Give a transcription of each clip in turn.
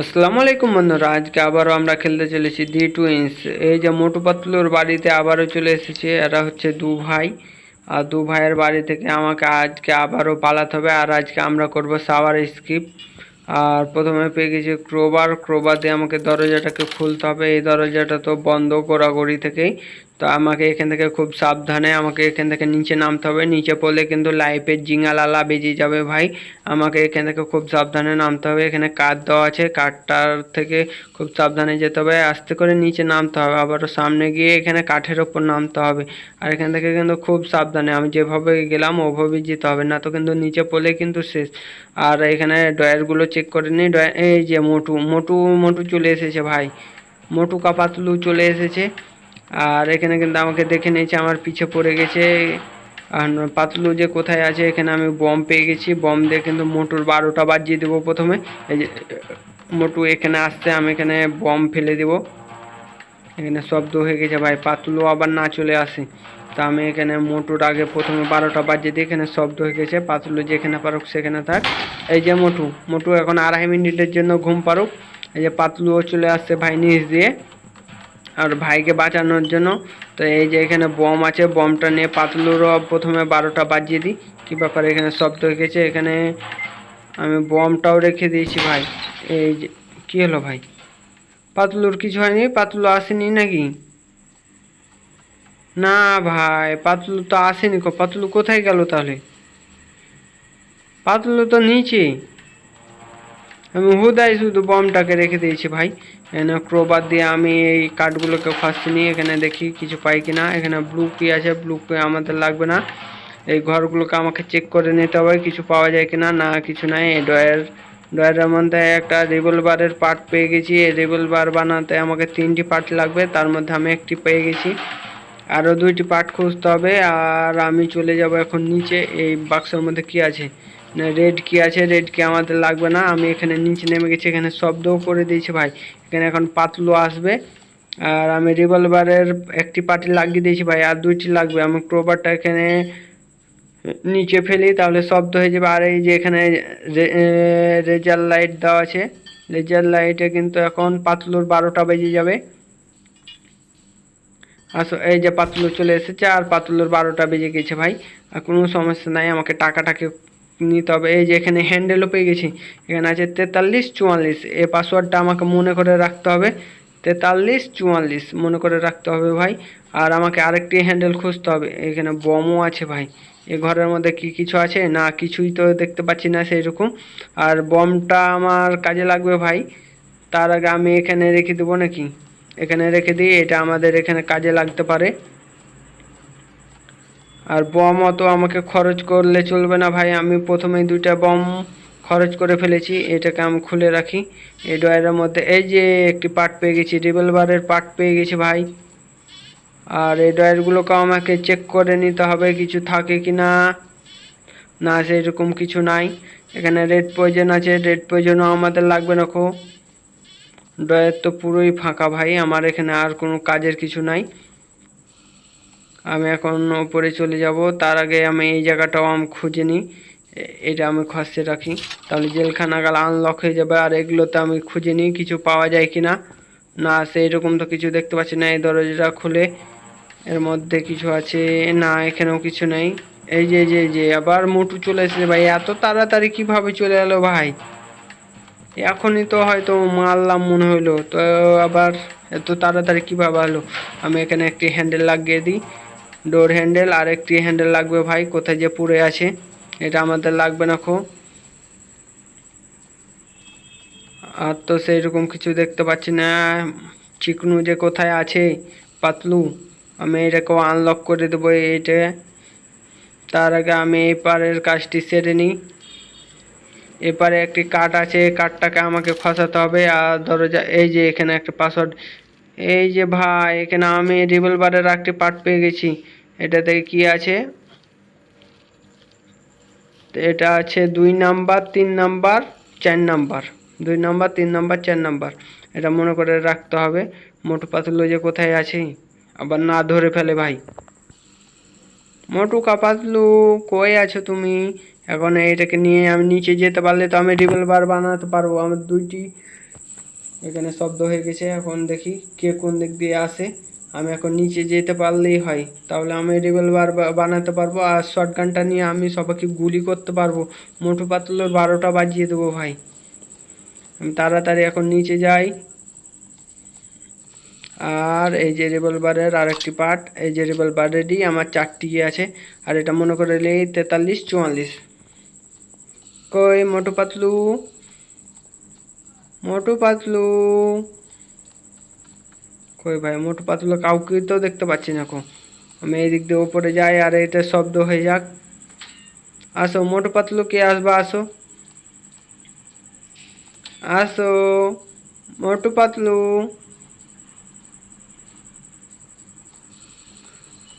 আসসালামু আলাইকুম বন্ধুরা, আজকে আবারও আমরা খেলতে চলেছি দি টুইন্স এই যে মোটু পাতলুর বাড়িতে আবারও চলে এসেছে, এরা হচ্ছে দু ভাই আর দু ভাইয়ের বাড়ি থেকে আমাকে আজকে আবারও পালাতে হবে, আর আজকে আমরা করব সাওয়ার স্কিপ। আর প্রথমে পেয়ে গেছি ক্রোবার ক্রোবার দিয়ে আমাকে দরজাটাকে খুলতে হবে, এই দরজাটা তো বন্ধ গোড়াগড়ি থেকেই। তো আমাকে এখান থেকে খুব সাবধানে আমাকে এখান থেকে নিচে নামতে হবে। নিচে পড়লে কিন্তু লাইফের জিঙালালা বেজে যাবে ভাই। আমাকে এখান থেকে খুব সাবধানে নামতে হবে। এখানে কাঠ দেওয়া আছে। কাঠটার থেকে খুব সাবধানে যেতে হবে। আস্তে করে নিচে নামতে হবে। আবারও সামনে গিয়ে এখানে কাঠের ওপর নামতে হবে। আর এখান থেকে কিন্তু খুব সাবধানে আমি যেভাবে গেলাম ওভাবেই যেতে হবে। না তো কিন্তু নিচে পড়লে কিন্তু শেষ। আর এখানে ডয়ারগুলো চেক করে নিই। ডয়ার এই যে মোটু মোটু মোটু চলে এসেছে ভাই। মোটু কাপাতলু চলে এসেছে। আর এখানে কিন্তু আমাকে দেখে নিয়েছে, আমার পিছে পড়ে গেছে। আর পাতলু যে কোথায় আছে, এখানে আমি বম পেয়ে গেছি। বম দিয়ে কিন্তু মোটুর বারোটা বাজিয়ে দেবো প্রথমে। এই যে, মোটু এখানে আসতে আমি এখানে বম ফেলে দেবো। এখানে শব্দ হয়ে গেছে, ভাই, পাতলু আবার না চলে আসে। তা আমি এখানে মোটুর আগে প্রথমে বারোটা বাজিয়ে দিই এখানে শব্দ হয়ে গেছে। পাতলু যেখানে পারুক, সেখানে থাক। এই যে মোটু মোটু এখন আড়াই মিনিটের জন্য ঘুম পারুক এই যে পাতলুও চলে আসছে ভাই, নিচ দিয়ে। আর ভাইকে বাঁচানোর জন্য। তো এই যে এখানে বম আছে, বমটা নিয়ে পাতলুরও প্রথমে বারোটা বাজিয়ে দিই। কী ব্যাপার, এখানে শব্দ গেছে এখানে আমি বমটাও রেখে দিয়েছি ভাই। এই যে, কী হলো ভাই? পাতলুর কিছু হয়নি? পাতলু আসেনি নাকি? না ভাই, পাতলু তো আসেনি পাতলু কোথায় গেল তাহলে? পাতলু তো নিচে। আমি হুদাই শুধু বমটাকে রেখে দিয়েছি ভাই। এখানে ক্রোবার দিয়ে আমি এই কাঠগুলোকে ফাঁসতে নিয়ে এখানে দেখি কিছু পাই কিনা। এখানে ব্লু কি আছে ব্লু কি আমাদের লাগবে না। এই ঘরগুলোকে আমাকে চেক করে নিতে হবে, কিছু পাওয়া যায় কিনা? না, কিছু নাই। এই ডয়ের ডয়ের মধ্যে একটা রিভলভারের পার্ট পেয়ে গেছি। এই রিভলভার বানাতে আমাকে তিনটি পার্ট লাগবে। তার মধ্যে আমি একটি পেয়ে গেছি। আরও দুইটি পার্ট খুঁজতে হবে। আর আমি চলে যাব এখন নিচে। এই বাক্সের মধ্যে কি আছে? রেড কি আছে রেড কি আমাদের লাগবে না। আমি এখানে নিচে নেমে গেছি, এখানে শব্দও করে দিয়েছি ভাই। এখানে এখন পাতলু আসবে। আর আমি রিভলভারের একটি পার্টি লাগিয়ে দিয়েছি ভাই, আর দুইটি লাগবে। আমি ক্রোবারটা এখানে নিচে ফেলি, তাহলে শব্দ হয়ে যাবে। আর এই যে এখানে রেজার লাইট দেওয়া আছে, রেজার লাইটে কিন্তু এখন পাতলুর বারোটা বেজে যাবে। আসো, এই যে পাতলু চলে এসেছে, আর পাতলুর বারোটা বেজে গেছে ভাই। আর কোনো সমস্যা নাই, আমাকে টাকাটাকে নিতে হবে এই যে এখানে হ্যান্ডেলও পেয়ে গেছি। এখানে আছে তেতাল্লিশ চুয়াল্লিশ। এই পাসওয়ার্ডটা আমাকে মনে করে রাখতে হবে। তেতাল্লিশ চুয়াল্লিশ মনে করে রাখতে হবে ভাই। আর আমাকে আরেকটি হ্যান্ডেল খুঁজতে হবে। এখানে বমও আছে ভাই। এ ঘরের মধ্যে কি কিছু আছে? না, কিছুই তো দেখতে পাচ্ছি না সেই রকম আর বমটা আমার কাজে লাগবে ভাই। তার আগে আমি এখানে রেখে দেবো নাকি? এখানে রেখে দিই এটা আমাদের এখানে কাজে লাগতে পারে। আর বম অত আমাকে খরচ করলে চলবে না ভাই। আমি প্রথমে দুইটা বম খরচ করে ফেলেছি, এটাকে আমি খুলে রাখি। এই ড্রয়ারের মধ্যে, এই যে একটি পার্ট পেয়ে গেছি, রিভলভারের পার্ট পেয়ে গেছি ভাই। আর এই ড্রয়ারগুলোকে আমাকে চেক করে নিতে হবে কিছু থাকে কি না। না, সেরকম কিছু নাই। এখানে রেড পয়জন আছে, রেড পয়জনও আমাদের লাগবে না খো। ড্রয়ার তো পুরোই ফাঁকা ভাই, আমার এখানে আর কোনো কাজের কিছু নাই। আমি এখন ওপরে চলে যাব। তার আগে আমি এই জায়গাটাও আমি খুঁজে নিই। এটা আমি খসে রাখি। তাহলে জেলখানা গেলে আনলক হয়ে যাবে। আর এগুলোতে আমি খুঁজে নিই কিছু পাওয়া যায় কি না না সেই রকম তো কিছু দেখতে পাচ্ছি না। এই দরজাটা খুলে এর মধ্যে কিছু আছে। না, এখানেও কিছু নেই। এই যে যে যে, আবার মোটু চলে এসেছে ভাই। এত তাড়াতাড়ি কীভাবে চলে এলো ভাই? এখনই তো হয়তো মারলাম মনে হলো তো আবার এত তাড়াতাড়ি কীভাবে হলো? আমি এখানে একটি হ্যান্ডেল লাগিয়ে দিই। ডোর হ্যান্ডেল আর একটি হ্যান্ডেল লাগবে ভাই, কোথায় যে পুড়ে আছে, এটা আমাদের লাগবে না খো। আর তো সেই রকম কিছু দেখতে পাচ্ছি না। চিকনু যে কোথায় আছে, পাতলু, আমি এটাকেও আনলক করে দেবো এইটা। তার আগে আমি এই পারের কাজটি সেরে নিই। এপারে একটি কাঠ আছে কাঠটাকে আমাকে খসাতে হবে। আর দরজা, এই যে এখানে একটা পাসওয়ার্ড এই যে ভাই এখানে আমি রিভলভারের একটি পার্ট পেয়ে গেছি। এটাতে কি আছে? এটা আছে দুই নাম্বার, তিন নাম্বার, চার নাম্বার। দুই নাম্বার, তিন নাম্বার, চার নাম্বার। এটা মনে করে রাখতে হবে। মোটু পাতলু যে কোথায় আছে? আবার না ধরে ফেলে ভাই। মোটু কাপাতলু কই আছো তুমি? এখন এটাকে নিয়ে আমি নিচে যেতে পারলে তো আমি রিভলভার বানাতে পারব। আমার দুইটি এখানে শব্দ হয়ে গেছে। এখন দেখি কে কোন দিক দিয়ে আসে আমি এখন নিচে যেতে পারলেই হয়। তাহলে আমি রিভলভার বানাতে পারব আর শর্টগানটা নিয়ে আমি সবাইকে গুলি করতে পারব। মোটু পাতলোর বারোটা বাজিয়ে দেবো ভাই। আমি তাড়াতাড়ি এখন নিচে যাই। আর এই যে রিভলভারের আরেকটি পার্ট, এই যে রিভলভার রেডি, আমার চারটি আছে। আর এটা মনে করে নেই তেতাল্লিশ, চুয়াল্লিশ। কই মোটু পাতলু? মোটু পাতলু। কই ভাই, মোটু পাতলু কাউকে তো দেখতে পাচ্ছি না আমি এই দিক দিয়ে উপরে যাই আর এটা শব্দ হয়ে যাক। আসো, মোটু পাতলু কে আসবা, আসো। আসো, মোটু পাতলু।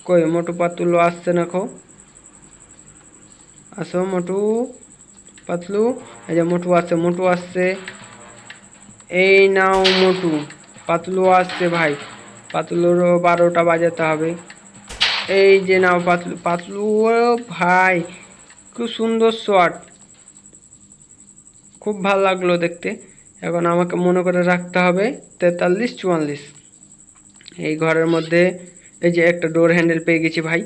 কই, মোটু পাতলু আসছে না খো আসো, মোটু পাতলু। এই যে মোটু আসছে মোটু আসছে। এই নাও মোটু পাতলু আসছে ভাই। পাতলুরও বারোটা বাজাতে হবে। এই যে নাও পাতলু পাতলু ভাই, খুব সুন্দর শট। খুব ভালো লাগল দেখতে। এখন আমাকে মনে করে রাখতে হবে, তেতাল্লিশ, চুয়াল্লিশ। এই ঘরের মধ্যে এই যে একটা ডোর হ্যান্ডেল পেয়ে গেছি ভাই।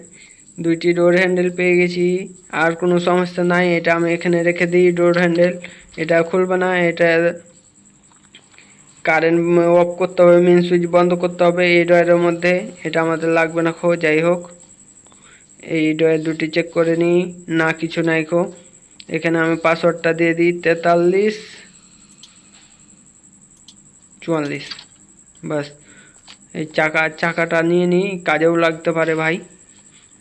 দুইটি ডোর হ্যান্ডেল পেয়ে গেছি। আর কোনো সমস্যা নাই, এটা আমি এখানে রেখে দিই ডোর হ্যান্ডেল এটা খুলবে না, এটা কারেন্ট অফ করতে হবে মেন সুইচ বন্ধ করতে হবে এই ডয়ের মধ্যে। এটা আমাদের লাগবে না খো যাই হোক। এই ডয়ের দুটি চেক করে নিই না কিছু নাই খো। এখানে আমি পাসওয়ার্ডটা দিয়ে দিই, তেতাল্লিশ, চুয়াল্লিশ। বাস এই চাকা, চাকাটা নিয়ে নিই কাজেও লাগতে পারে ভাই,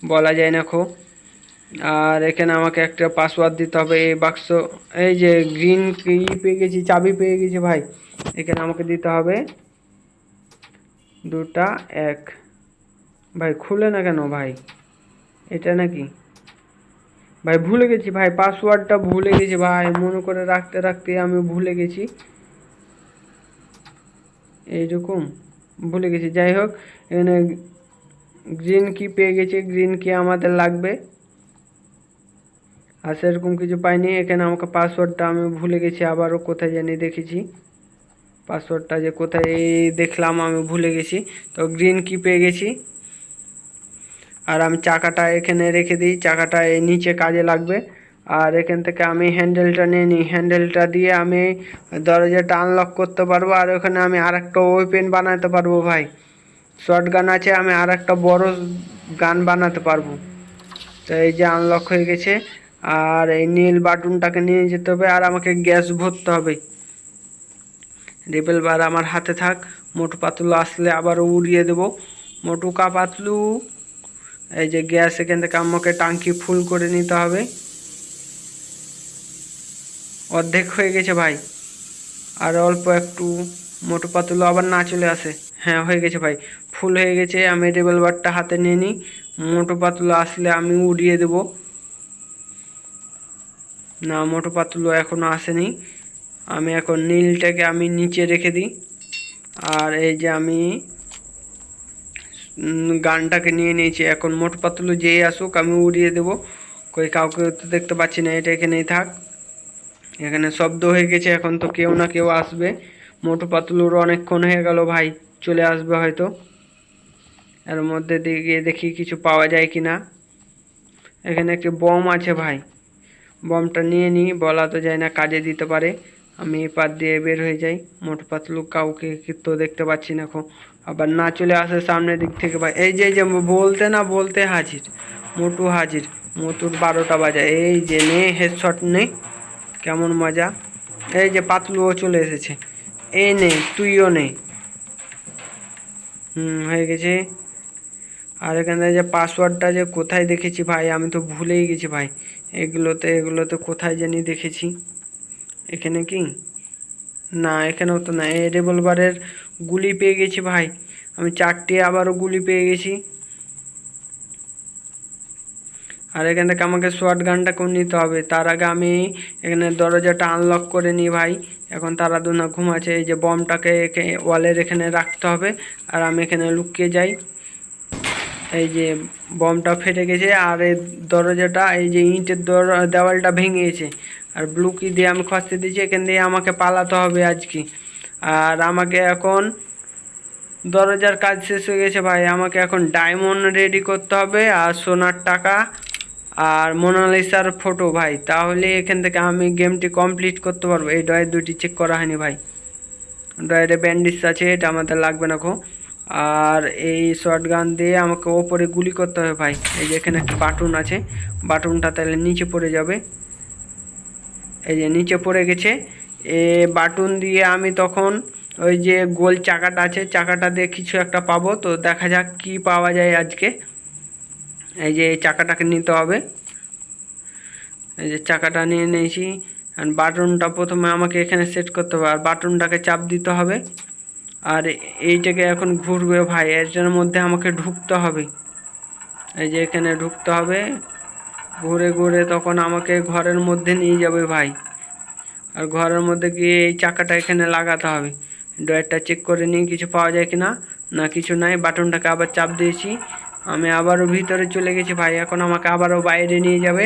বলা যায় না খো। আর এখানে আমাকে একটা পাসওয়ার্ড দিতে হবে, এই বাক্স, এই যে গ্রিন ই পেয়ে গেছি, চাবি পেয়ে গেছি ভাই। এখানে আমাকে দিতে হবে দুটা এক। ভাই, খুলে না কেন ভাই? এটা নাকি? ভাই, ভুলে গেছি ভাই, পাসওয়ার্ডটা ভুলে গেছি ভাই, মনে করে রাখতে রাখতে আমি ভুলে গেছি। এইরকম, ভুলে গেছি। যাই হোক, এখানে গ্রিন কি পেয়ে গেছি, গ্রিন কি আমাদের লাগবে? আর সেরকম কিছু পাইনি, এখানে আমাকে পাসওয়ার্ডটা আমি ভুলে গেছি, আবারও কোথায় জানি দেখেছি। পাসওয়ার্ডটা যে কোথায় দেখলাম আমি ভুলে গেছি। তো গ্রিন কি পেয়ে গেছি। আর আমি চাকাটা এখানে রেখে দিই, চাকাটা এই নিচে কাজে লাগবে। আর এখান থেকে আমি হ্যান্ডেলটা নিয়ে নিই। হ্যান্ডেলটা দিয়ে আমি দরজাটা আনলক করতে পারব। আর ওখানে আমি আর একটা ওয়েপেন বানাতে পারব ভাই। শর্ট গান আছে, আমি আর একটা বড় গান বানাতে পারব। তো এই যে আনলক হয়ে গেছে। আর এই নীল বাটনটাকে নিয়ে যেতে হবে। আর আমাকে গ্যাস ভরতে হবে। বার আমার হাতে থাক। মোটু পাতলু আসলে আবার উড়িয়ে দেব। মোটু কা পাতলু, এই যে গ্যাস এখান থেকে আমাকে টাঙ্কি ফুল করে নিতে হবে। অর্ধেক হয়ে গেছে ভাই। আর অল্প একটু, মোটু পাতলু আবার না চলে আসে। হ্যাঁ হয়ে গেছে ভাই। ফুল হয়ে গেছে, আমি বারটা হাতে নিয়ে নিই। মোটু পাতলু আসলে আমি উড়িয়ে দেব। না, মোটু পাতলু এখনও আসেনি। আমি এখন নীলটাকে আমি নিচে রেখে দিই। আর এই যে আমি গানটাকে নিয়ে নিয়েছি। এখন মোট পাতলু যেই আসুক, আমি উড়িয়ে দেবো। কই, কাউকে তো দেখতে পাচ্ছি না, এটা এখানেই থাক। এখানে শব্দ হয়ে গেছে, এখন তো কেউ না কেউ আসবে। মোটু পাতলুর অনেকক্ষণ হয়ে গেল ভাই, চলে আসবে হয়তো। এর মধ্যে দিয়ে দেখি কিছু পাওয়া যায় কি না এখানে একটি বম আছে ভাই। বমটা নিয়ে নিই, বলা তো যায় না কাজে দিতে পারে। আমি এপার দিয়ে বের হয়ে যাই। মোট পাতলু কাউকে তো দেখতে পাচ্ছি না এখন। আবার না চলে আসে সামনের দিক থেকে ভাই এই যে বলতে না বলতে হাজির। মোটু হাজির। মোটুর বারোটা বাজা। এই যে নে হেডশট নে। কেমন মজা। এই যে পাতলুও চলে এসেছে। এই নে, তুইও নে। হুম, হয়ে গেছে। আর এখানে যে পাসওয়ার্ডটা যে কোথায় দেখেছি ভাই, আমি তো ভুলেই গেছি ভাই। এগুলোতে এগুলোতে কোথায় জানি দেখেছি। এখানে কি? না, এখানেও তো না এই রেভলভারের গুলি পেয়ে গেছি ভাই। আমি চারটে আবারও গুলি পেয়ে গেছি। আর এখান থেকে আমাকে শর্ট গানটা করে নিতে হবে? তার আগে আমি এখানে দরজাটা আনলক করে নিই ভাই। এখন তারা দুনা ঘুমাচ্ছে। এই যে বমটাকে ওয়ালের এখানে রাখতে হবে। আর আমি এখানে লুকিয়ে যাই। এই যে বমটা ফেটে গেছে। আর এই দরজাটা, এই যে ইঁটের দর, দেওয়ালটা ভেঙে গেছে। আর ব্লু কি দিয়ে আমি খসতে দিয়েছি, এখান দিয়ে আমাকে পালাতে হবে আজকে। আর আমাকে এখন দরজার কাজ শেষ হয়ে গেছে ভাই, আমাকে এখন ডায়মন্ড রেডি করতে হবে আর সোনার টাকা আর মোনালিসার ফটো ভাই। তাহলে এখান থেকে আমি গেমটি কমপ্লিট করতে পারব। এই ডয়ের দুটি চেক করা হয়নি ভাই। ডয়েরে ব্যান্ডেজ আছে, এটা আমাদের লাগবে না খো আর এই শর্ট গান দিয়ে আমাকে ওপরে গুলি করতে হবে ভাই। এই যে এখানে একটা বাটন আছে বাটনটা তাহলে নিচে পড়ে যাবে। এই যে নিচে পড়ে গেছে। এ বাটন দিয়ে আমি তখন ওই যে গোল চাকাটা আছে, চাকাটা দিয়ে কিছু একটা পাবো। তো দেখা যাক কি পাওয়া যায় আজকে। এই যে চাকাটাকে নিতে হবে। এই যে চাকাটা নিয়ে নিয়েছি। আর বাটনটা প্রথমে আমাকে এখানে সেট করতে হবে আর বাটনটাকে চাপ দিতে হবে। আর এইটাকে এখন ঘুরবে ভাই এটার মধ্যে আমাকে ঢুকতে হবে। এই যে এখানে ঢুকতে হবে। ঘুরে ঘুরে তখন আমাকে ঘরের মধ্যে নিয়ে যাবে ভাই। আর ঘরের মধ্যে গিয়ে এই চাকাটা এখানে লাগাতে হবে। ডয়ারটা চেক করে নিই কিছু পাওয়া যায় কি না না কিছু নাই। বাটনটাকে আবার চাপ দিয়েছি। আমি আবারও ভিতরে চলে গেছি ভাই। এখন আমাকে আবারও বাইরে নিয়ে যাবে।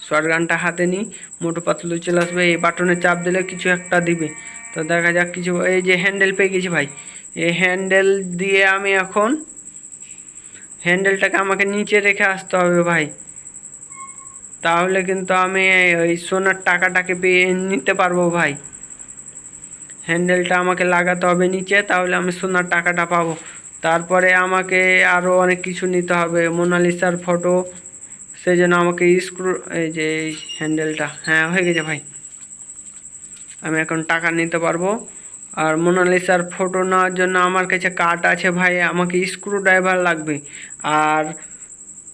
শর্ট গানটা হাতে নিই। মোটু পাতলু চলে আসবে। এই বাটনে চাপ দিলে কিছু একটা দিবে। তো দেখা যাক কিছু, এই যে হ্যান্ডেল পেয়ে গেছি ভাই। এই হ্যান্ডেল দিয়ে আমি এখন হ্যান্ডেলটাকে আমাকে নিচে রেখে আসতে হবে ভাই। তাহলে কিন্তু আমি ওই সোনার টাকাটাকে পেয়ে নিতে পারব ভাই। হ্যান্ডেলটা আমাকে লাগাতে হবে নিচে, তাহলে আমি সোনার টাকাটা পাবো। তারপরে আমাকে আরও অনেক কিছু নিতে হবে, মোনালিসার ফটো সেই জন্য আমাকে স্ক্রু এই যে হ্যান্ডেলটা হ্যাঁ হয়ে গেছে ভাই। আমি এখন টাকা নিতে পারব। আর মোনালিসার ফটো নেওয়ার জন্য আমার কাছে কার্ড আছে ভাই, আমাকে স্ক্রু ড্রাইভার লাগবে। আর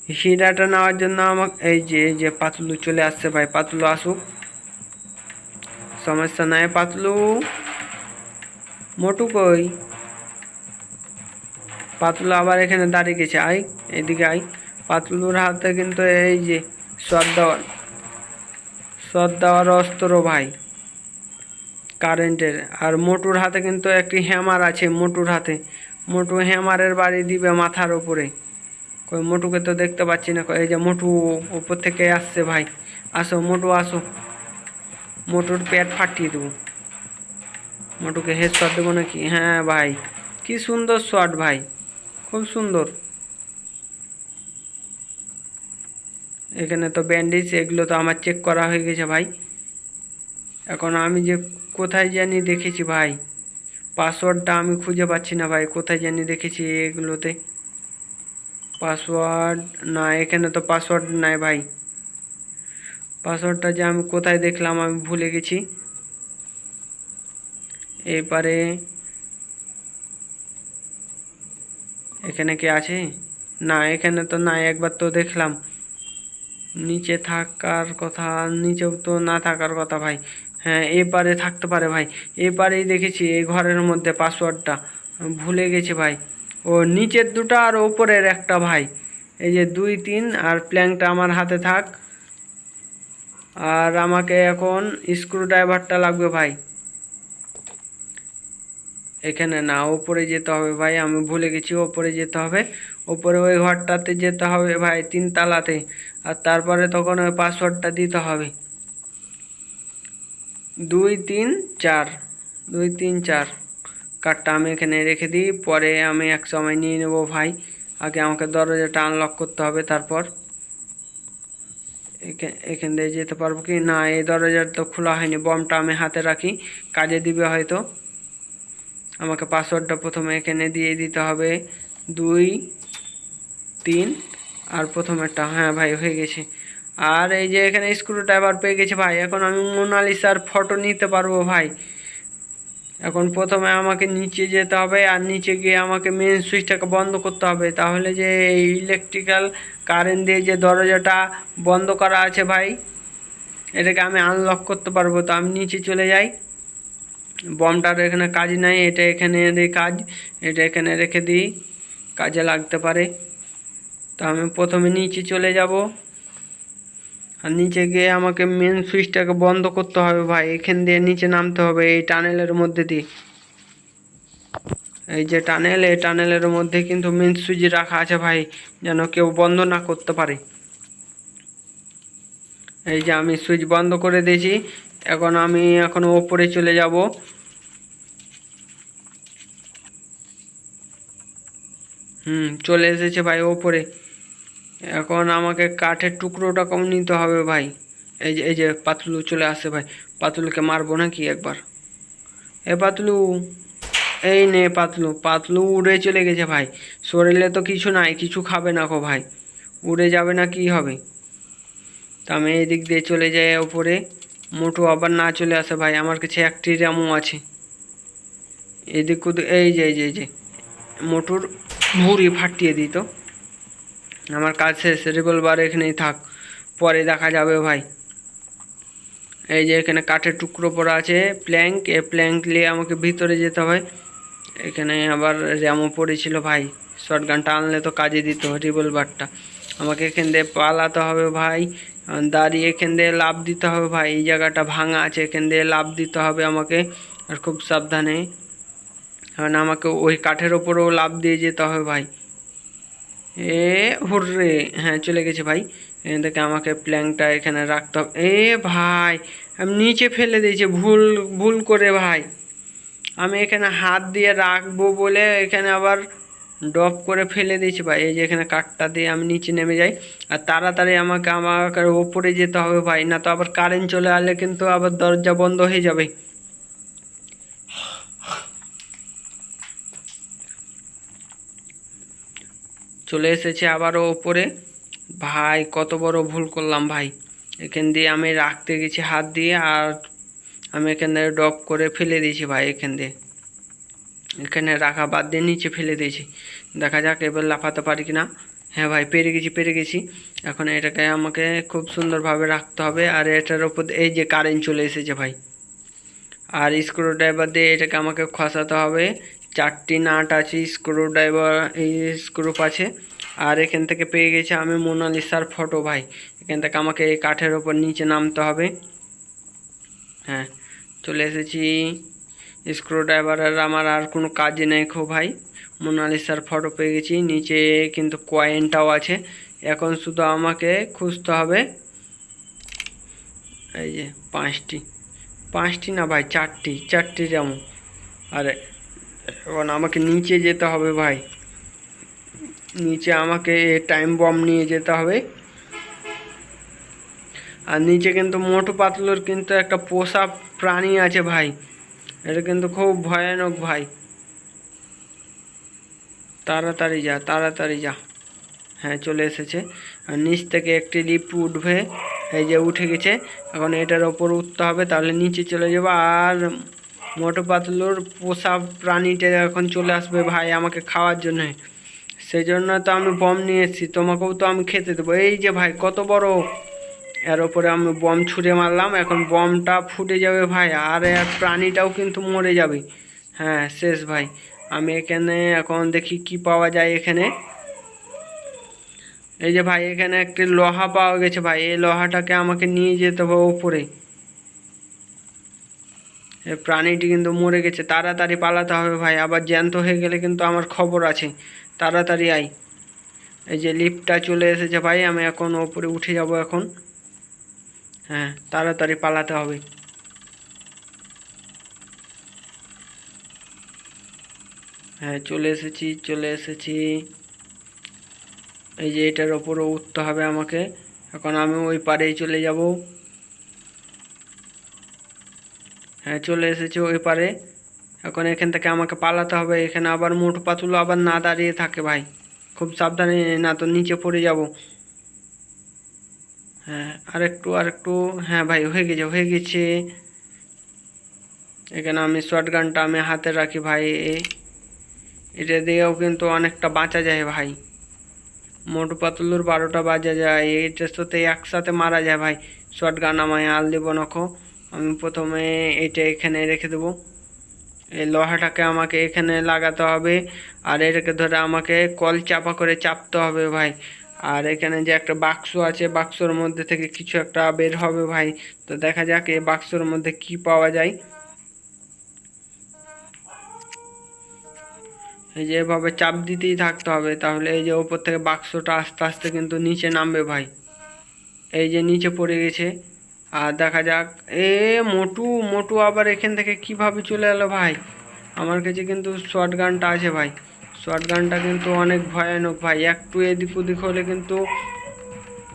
হীরাটা নেওয়ার জন্য আমাকে এই যে যে পাতলু চলে আসছে ভাই, পাতলু আসুক। সমস্যা নাই, পাতলু। মোটু কই? পাতলু আবার এখানে দাঁড়িয়ে গেছে, আই, এদিকে আই। পাতলুর হাতে কিন্তু এই যে সদ দেওয়ার সদ দেওয়ার অস্ত্র ভাই, কারেন্টের। আর মোটুর হাতে কিন্তু একটি হ্যামার আছে, মোটুর হাতে। মোটু হ্যামারের বাড়ি দিবে মাথার উপরে। কই, মোটুকে তো দেখতে পাচ্ছি না এই যে মোটু উপর থেকে আসছে ভাই। আসো, মোটু, আসো। মোটুর পেট ফাটিয়ে দেবো। মোটুকে হেড শট দেবো নাকি? হ্যাঁ ভাই। কি সুন্দর শট ভাই, খুব সুন্দর। এখানে তো ব্যান্ডেজ এগুলো তো আমার চেক করা হয়ে গেছে ভাই। এখন আমি যে কোথায় জানি দেখেছি ভাই। পাসওয়ার্ডটা আমি খুঁজে পাচ্ছি না ভাই, কোথায় জানি দেখেছি এগুলোতে। পাসওয়ার্ড না এখানে তো পাসওয়ার্ড নাই ভাই। পাসওয়ার্ডটা যে আমি কোথায় দেখলাম আমি ভুলে গেছি। এবারে এখানে কি আছে? না, এখানে তো নাই, একবার তো দেখলাম। নিচে থাকার কথা, নিচেও তো না থাকার কথা ভাই। হ্যাঁ এপারে থাকতে পারে ভাই। এপারেই দেখেছি এই ঘরের মধ্যে পাসওয়ার্ডটা। ভুলে গেছি ভাই। ও নিচের দুটো আর ওপরের একটা ভাই। এই যে দুই, তিন আর প্ল্যাংটা আমার হাতে থাক। আর আমাকে এখন স্ক্রু ড্রাইভারটা লাগবে ভাই। এখানে না, ওপরে যেতে হবে ভাই, আমি ভুলে গেছি, ওপরে যেতে হবে। ওপরে ওই ঘরটাতে যেতে হবে ভাই, তিন তালাতে। আর তারপরে তখন ওই পাসওয়ার্ডটা দিতে হবে। দুই, তিন, চার। দুই, তিন, চার। কার্ডটা আমি এখানে রেখে দিই, পরে আমি এক সময় নিয়ে নেব ভাই। আগে আমাকে দরজাটা আনলক করতে হবে, তারপর এখা- এখান দিয়ে যেতে পারব কি? না, এই দরজাটা তো খোলা হয়নি বমটা আমি হাতে রাখি, কাজে দিবে হয়তো। আমাকে পাসওয়ার্ডটা প্রথমে এখানে দিয়ে দিতে হবে, দুই, তিন, আর প্রথমেরটা হ্যাঁ ভাই, হয়ে গেছে। আর এই যে এখানে স্ক্রু ড্রাইভার পেয়ে গেছে ভাই, এখন আমি মোনালিসার ফটো নিতে পারব ভাই। এখন প্রথমে আমাকে নিচে যেতে হবে আর নিচে গিয়ে আমাকে মেন সুইচটাকে বন্ধ করতে হবে। তাহলে যে ইলেকট্রিক্যাল কারেন্ট দিয়ে যে দরজাটা বন্ধ করা আছে ভাই, এটাকে আমি আনলক করতে পারব। তো আমি নিচে চলে যাই। বমটার এখানে কাজ নাই, এটা এখানে দিই কাজ, এটা এখানে রেখে দিই। কাজে লাগতে পারে। তো আমি প্রথমে নিচে চলে যাব। আর নিচে গিয়ে আমাকে মেন সুইচটাকে বন্ধ করতে হবে ভাই। এখান দিয়ে নিচে নামতে হবে এই টানেলের মধ্যে দিয়ে। এই যে টানেল, এই টানেলের মধ্যে কিন্তু মেন সুইচ রাখা আছে ভাই, যেন কেউ বন্ধ না করতে পারে। এই যে আমি সুইচ বন্ধ করে দিয়েছি, এখন আমি এখন ওপরে চলে যাব। হুম, চলে এসেছে ভাই ওপরে। এখন আমাকে কাঠের টুকরোটা কম নিতে হবে ভাই। এই যে এই যে পাতলু চলে আসে ভাই। পাতলুকে মারবো নাকি একবার? এ পাতলু, এই নে পাতলু। পাতলু উড়ে চলে গেছে ভাই। শরীরে তো কিছু নাই, কিছু খাবে না কো ভাই। উড়ে যাবে না কি হবে? তা আমি এই দিক দিয়ে চলে যাই ওপরে মোটু আবার না চলে আসে ভাই। আমার কাছে একটি র্যামও আছে। এদিক এই যে এই যে মোটুর ভুঁড়ি ফাটিয়ে দিত আমার কাজ শেষ রিভলভার এখানেই থাক, পরে দেখা যাবে ভাই। এই যে এখানে কাঠের টুকরো পড়া আছে প্ল্যাঙ্ক এ প্ল্যাঙ্ক নিয়ে আমাকে ভিতরে যেতে হয়। এখানে আবার র্যামও পড়েছিল ভাই শর্ট গানটা আনলে তো কাজে দিত রিভলভারটা আমাকে এখান দিয়ে পালাতে হবে ভাই দাঁড়িয়ে এখান দিয়ে লাভ দিতে হবে ভাই, এই জায়গাটা ভাঙা আছে, এখান দিয়ে লাভ দিতে হবে আমাকে, আর খুব সাবধানে। কারণ আমাকে ওই কাঠের ওপরেও লাভ দিয়ে যেতে হবে ভাই। এ, হুররে। হ্যাঁ চলে গেছে ভাই। এখান থেকে আমাকে প্ল্যাঙ্কটা এখানে রাখতে হবে। এ, ভাই, আমি নিচে ফেলে দিয়েছি। ভুল ভুল করে ভাই। আমি এখানে হাত দিয়ে রাখব বলে এখানে আবার ডপ করে ফেলে দিয়েছি ভাই। এই যে এখানে কাঠটা দিয়ে আমি নিচে নেমে যাই। আর তাড়াতাড়ি আমাকে আমাকে ওপরে যেতে হবে ভাই। না তো আবার কারেন্ট চলে আসলে কিন্তু আবার দরজা বন্ধ হয়ে যাবে। চলে এসেছে আবারও ওপরে। ভাই, কত বড় ভুল করলাম ভাই। এখান দিয়ে আমি রাখতে গেছি হাত দিয়ে আর আমি এখানে ডপ করে ফেলে দিয়েছি ভাই এখান দিয়ে। এখানে রাখা বাদ দিয়ে নিচে ফেলে দিয়েছি। দেখা যাক এবার লাফাতে পারি কি না হ্যাঁ ভাই, পেরে গেছি পেরে গেছি। এখন এটাকে আমাকে খুব সুন্দরভাবে রাখতে হবে। আর এটার উপর এই যে কারেন্ট চলে এসেছে ভাই। আর স্ক্রু ড্রাইভার দিয়ে এটাকে আমাকে খসাতে হবে। চারটি নাট আছে স্ক্রু ড্রাইভার এই স্ক্রুপ আছে। আর এখান থেকে পেয়ে গেছে আমি মোনালিসার ফটো ভাই। এখান থেকে আমাকে এই কাঠের ওপর নিচে নামতে হবে। হ্যাঁ চলে এসেছি। স্ক্রু ড্রাইভারের আমার আর কোনো কাজে নেই খো ভাই। মোনালিসার ফটো পেয়ে গেছি। নিচে কিন্তু কয়েনটাও আছে। এখন শুধু আমাকে খুঁজতে হবে। এই যে পাঁচটি। পাঁচটি না ভাই, চারটি। চারটি যেমন। আরে, এখন আমাকে নিচে যেতে হবে ভাই। নিচে আমাকে টাইম বম নিয়ে যেতে হবে। আর নিচে কিন্তু মোটু পাতলুর কিন্তু একটা পোষা প্রাণী আছে ভাই। এটা কিন্তু খুব ভয়ানক ভাই। তাড়াতাড়ি যা তাড়াতাড়ি যা। হ্যাঁ চলে এসেছে। আর নিচ থেকে একটি লিফট উঠবে। এই যে উঠে গেছে। এখন এটার ওপর উঠতে হবে, তাহলে নিচে চলে যাব। আর মোটু পাতলুর পোষা প্রাণীটা এখন চলে আসবে ভাই আমাকে খাওয়ার জন্য। সেই জন্য তো আমি বম নিয়ে এসেছি, তোমাকেও তো আমি খেতে দেবো। এই যে ভাই, কত বড়? এর ওপরে আমি বম ছুঁড়ে মারলাম, এখন বমটা ফুটে যাবে ভাই, আর এর প্রাণীটাও কিন্তু মরে যাবে। হ্যাঁ শেষ ভাই। আমি এখানে এখন দেখি কি পাওয়া যায় এখানে। এই যে ভাই, এখানে একটি লোহা পাওয়া গেছে ভাই, এই লোহাটাকে আমাকে নিয়ে যেতে হবে এই প্রাণীটি কিন্তু মরে গেছে, তাড়াতাড়ি পালাতে হবে ভাই, আবার জ্যান্ত হয়ে গেলে কিন্তু আমার খবর আছে। তাড়াতাড়ি আই এই যে লিফটটা চলে এসেছে ভাই, আমি এখন ওপরে উঠে যাব এখন। হ্যাঁ তাড়াতাড়ি পালাতে হবে। হ্যাঁ চলে এসেছি চলে এসেছি। এই যে এটার ওপরও উঠতে হবে আমাকে। এখন আমি ওই পারেই চলে যাব। হ্যাঁ চলে এসেছি ওই পারে। এখন এখান থেকে আমাকে পালাতে হবে, এখানে আবার মোটু পাতুলো আবার না দাঁড়িয়ে থাকে ভাই। খুব সাবধানে না তো নিচে পড়ে যাব। হ্যাঁ আরেকটু আরেকটু হ্যাঁ ভাই, হয়ে গেছে হয়ে গেছে। এখানে আমি শর্ট গানটা আমি হাতে রাখি ভাই এটা দিয়েও কিন্তু অনেকটা বাঁচা যায় ভাই। মোটু পাতলুর বারোটা বাজা যায় এইটার সাথে একসাথে মারা যায় ভাই। শর্ট গান আমায় আল দেবো নখো, আমি প্রথমে এটা এখানে রেখে দেবো। এই লোহাটাকে আমাকে এখানে লাগাতে হবে। আর এটাকে ধরে আমাকে কল চাপা করে চাপতে হবে ভাই। আর এখানে যে একটা বাক্স আছে, বাক্সর মধ্যে থেকে কিছু একটা বের হবে ভাই। তো দেখা যাক এই বাক্সর মধ্যে কি পাওয়া যায়। এই যে এভাবে চাপ দিতেই থাকতে হবে, তাহলে এই যে ওপর থেকে বাক্সটা আস্তে আস্তে কিন্তু নিচে নামবে ভাই। এই যে নিচে পড়ে গেছে। আর দেখা যাক। এ, মোটু মোটু আবার এখান থেকে কীভাবে চলে এলো ভাই? আমার কাছে কিন্তু শর্ট গানটা আছে ভাই। শর্ট গানটা কিন্তু অনেক ভয়ানক ভাই। একটু এদিক ওদিক হলে কিন্তু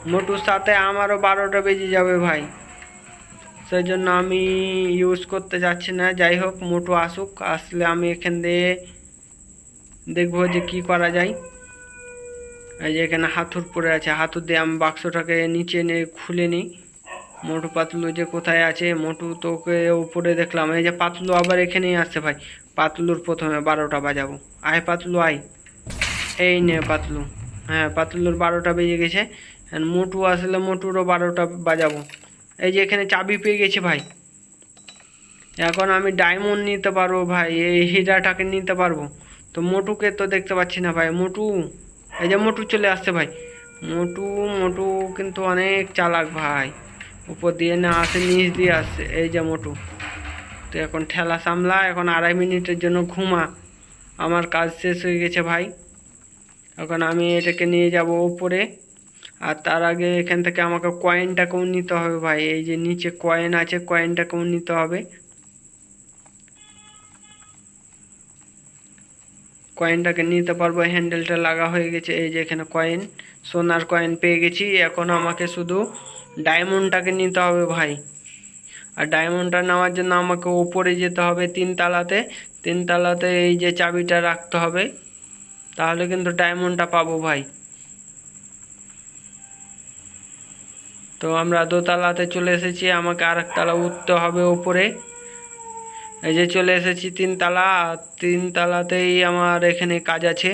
মোটুর সাথে আমারও বারোটা বেজে যাবে ভাই। সেই জন্য আমি ইউজ করতে যাচ্ছি না। যাই হোক, মোটু আসুক, আসলে আমি এখান দিয়ে দেখব যে কি করা যায়। এই যে এখানে হাতুর পড়ে আছে। হাতুর দিয়ে আমি বাক্সটাকে নিচে নিয়ে খুলে নিই। মোটু পাতলু যে কোথায় আছে, মোটু তোকে উপরে দেখলাম। এই যে পাতলু আবার এখানেই আসছে ভাই। পাতলুর প্রথমে বারোটা বাজাবো। আয় পাতলু, আয়। এই নে পাতলু। হ্যাঁ পাতলুর বারোটা বেজে গেছে। মোটু আসলে মোটুরও বারোটা বাজাবো। এই যে এখানে চাবি পেয়ে গেছে ভাই। এখন আমি ডায়মন্ড নিতে পারব ভাই, এই হীরাটাকে নিতে পারব। তো মোটুকে তো দেখতে পাচ্ছি না ভাই। মোটু, এই যে মোটু চলে আসছে ভাই। মোটু মোটু কিন্তু অনেক চালাক ভাই। উপর দিয়ে না আসে, নিচ দিয়ে আসছে এই যে মোটু। তো এখন ঠেলা সামলা, এখন আড়াই মিনিটের জন্য ঘুমা। আমার কাজ শেষ হয়ে গেছে ভাই। এখন আমি এটাকে নিয়ে যাব উপরে। আর তার আগে এখান থেকে আমাকে কয়েনটাকেও নিতে হবে ভাই। এই যে নিচে কয়েন আছে কয়েনটাকেও নিতে হবে। কয়েনটাকে নিতে পারব হ্যান্ডেলটা লাগা হয়ে গেছে। এই যে এখানে কয়েন সোনার কয়েন পেয়ে গেছি। এখন আমাকে শুধু ডায়মন্ডটাকে নিতে হবে ভাই। আর ডায়মন্ডটা নেওয়ার জন্য আমাকে ওপরে যেতে হবে তিনতলাতে তিনতলাতে এই যে চাবিটা রাখতে হবে। তাহলে কিন্তু ডায়মন্ডটা পাবো ভাই। তো আমরা দোতলাতে চলে এসেছি, আমাকে আর একতলা উঠতে হবে ওপরে এই যে চলে এসেছি তিনতলা তিনতলাতেই আমার এখানে কাজ আছে।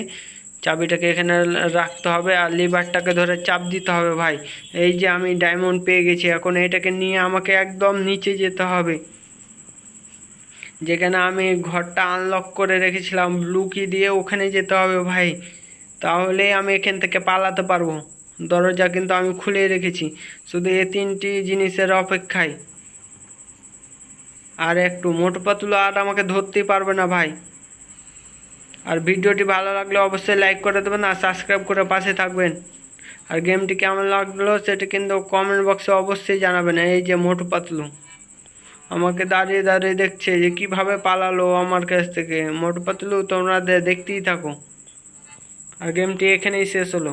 চাবিটাকে এখানে রাখতে হবে আর লিভারটাকে ধরে চাপ দিতে হবে ভাই। এই যে আমি ডায়মন্ড পেয়ে গেছি, এখন এটাকে নিয়ে আমাকে একদম নিচে যেতে হবে। যেখানে আমি ঘরটা আনলক করে রেখেছিলাম ব্লু কি দিয়ে ওখানে যেতে হবে ভাই। তাহলে আমি এখান থেকে পালাতে পারব। দরজা কিন্তু আমি খুলে রেখেছি, শুধু এই তিনটি জিনিসের অপেক্ষায়। আর একটু মোটু পাতলু আর আমাকে ধরতেই পারবে না ভাই। আর ভিডিওটি ভালো লাগলে অবশ্যই লাইক করে দেবেন আর সাবস্ক্রাইব করে পাশে থাকবেন। আর গেমটি কেমন লাগল সেটা কিন্তু কমেন্ট বক্সে অবশ্যই জানাবেন। এই যে মোটু পাতলু, আমাকে দাঁড়িয়ে দাঁড়িয়ে দেখছে যে কীভাবে পালালো আমার কাছ থেকে। মোটু পাতলু, তোমরা দেখতেই থাকো। আর গেমটি এখানেই শেষ হলো।